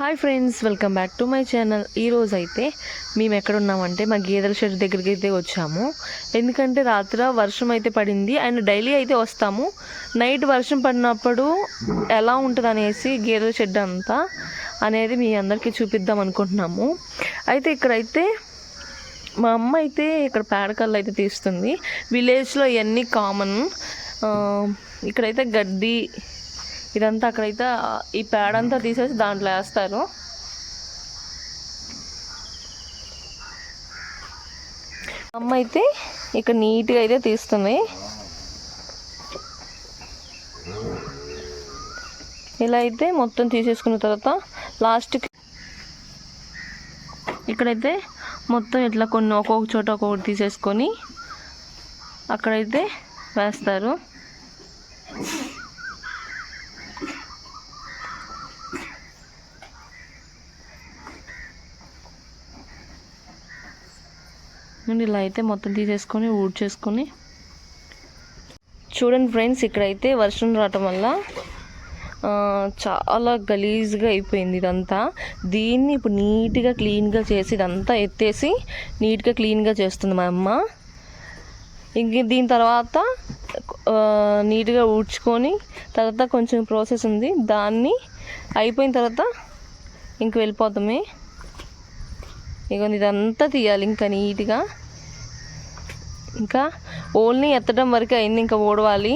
Hi friends welcome back to my channel ఈరోజు అయితే మేము ఎక్కడ ఉన్నామంటే మా గేదెల షెడ్ దగ్గరికి అయితే వచ్చాము. ఎందుకంటే రాత్రి వర్షం అయితే పడింది అండ్ డైలీ అయితే వస్తాము. నైట్ వర్షం పడినప్పుడు ఎలా ఉంటుంది అనేసి గేదెల షెడ్ అంతా అనేది మీ అందరికీ చూపిద్దాం అనుకుంటున్నాము. అయితే ఇక్కడైతే మా అమ్మ అయితే ఇక్కడ పేడకల్లు అయితే తీస్తుంది. విలేజ్లో ఇవన్నీ కామన్ ఇక్కడైతే గడ్డి ఇదంతా అక్కడైతే ఈ పేడ అంతా తీసేసి దాంట్లో వేస్తారు. అమ్మ అయితే ఇక్కడ నీట్గా అయితే తీస్తుంది. ఇలా అయితే మొత్తం తీసేసుకున్న తర్వాత లాస్ట్కి ఇక్కడైతే మొత్తం ఇట్లా కొన్ని ఒక్కొక్క చోట ఒక్కొక్కటి తీసేసుకొని అక్కడైతే వేస్తారు. నుండి ఇలా అయితే మొత్తం తీసేసుకొని ఊడ్చేసుకొని చూడండి ఫ్రెండ్స్ ఇక్కడైతే వర్షం రావటం వల్ల చాలా గలీజ్గా అయిపోయింది ఇదంతా. దీన్ని ఇప్పుడు నీట్గా క్లీన్గా చేసి ఇదంతా ఎత్తేసి నీట్గా క్లీన్గా చేస్తుంది మా అమ్మ. ఇంక దీని తర్వాత నీట్గా ఊడ్చుకొని తర్వాత కొంచెం ప్రాసెస్ ఉంది. దాన్ని అయిపోయిన తర్వాత ఇంక వెళ్ళిపోతామే. ఇక ఇదంతా తీయాలి ఇంకా నీట్గా. ఇంకా ఓన్లీ ఎత్తడం వరకు అయింది ఇంకా ఓడవాలి.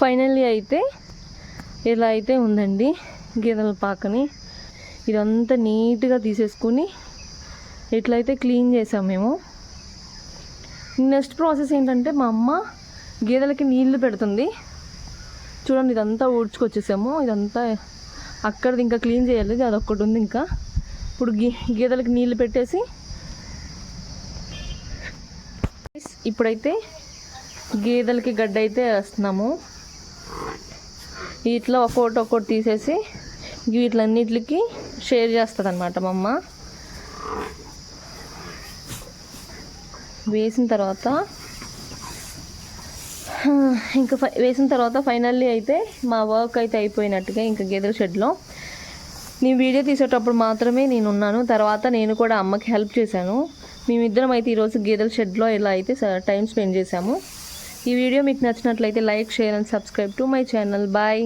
ఫైనల్లీ అయితే ఇలా అయితే ఉందండి గేదెల పాకని. ఇదంతా నీట్గా తీసేసుకుని ఇట్లయితే క్లీన్ చేసాం మేము. నెక్స్ట్ ప్రాసెస్ ఏంటంటే మా అమ్మ గేదెలకి నీళ్ళు పెడుతుంది. చూడండి ఇదంతా ఊడ్చుకొచ్చేసాము. ఇదంతా అక్కడిది ఇంకా క్లీన్ చేయాలి అది ఒక్కటి ఉంది ఇంకా. ఇప్పుడు గీ గేదెలకి నీళ్ళు పెట్టేసి ఇప్పుడైతే గేదెలకి గడ్డ అయితే వేస్తున్నాము. ఇట్లా ఒక్కొక్కటి ఒక్కొక్కటి తీసేసి వీటిలన్నిటికి షేర్ చేస్తుంది అనమాట మా అమ్మ. వేసిన తర్వాత ఇంకా ఫై వేసిన తర్వాత ఫైనల్లీ అయితే మా వర్క్ అయితే అయిపోయినట్టుగా ఇంకా గేదెల షెడ్లో. నేను వీడియో తీసేటప్పుడు మాత్రమే నేను ఉన్నాను తర్వాత నేను కూడా అమ్మకి హెల్ప్ చేశాను. మేమిద్దరం అయితే ఈరోజు గేదెల షెడ్లో ఇలా అయితే టైం స్పెండ్ చేశాము ఈ వీడియో మీకు నచ్చినట్లయితే like share and subscribe to my channel. Bye.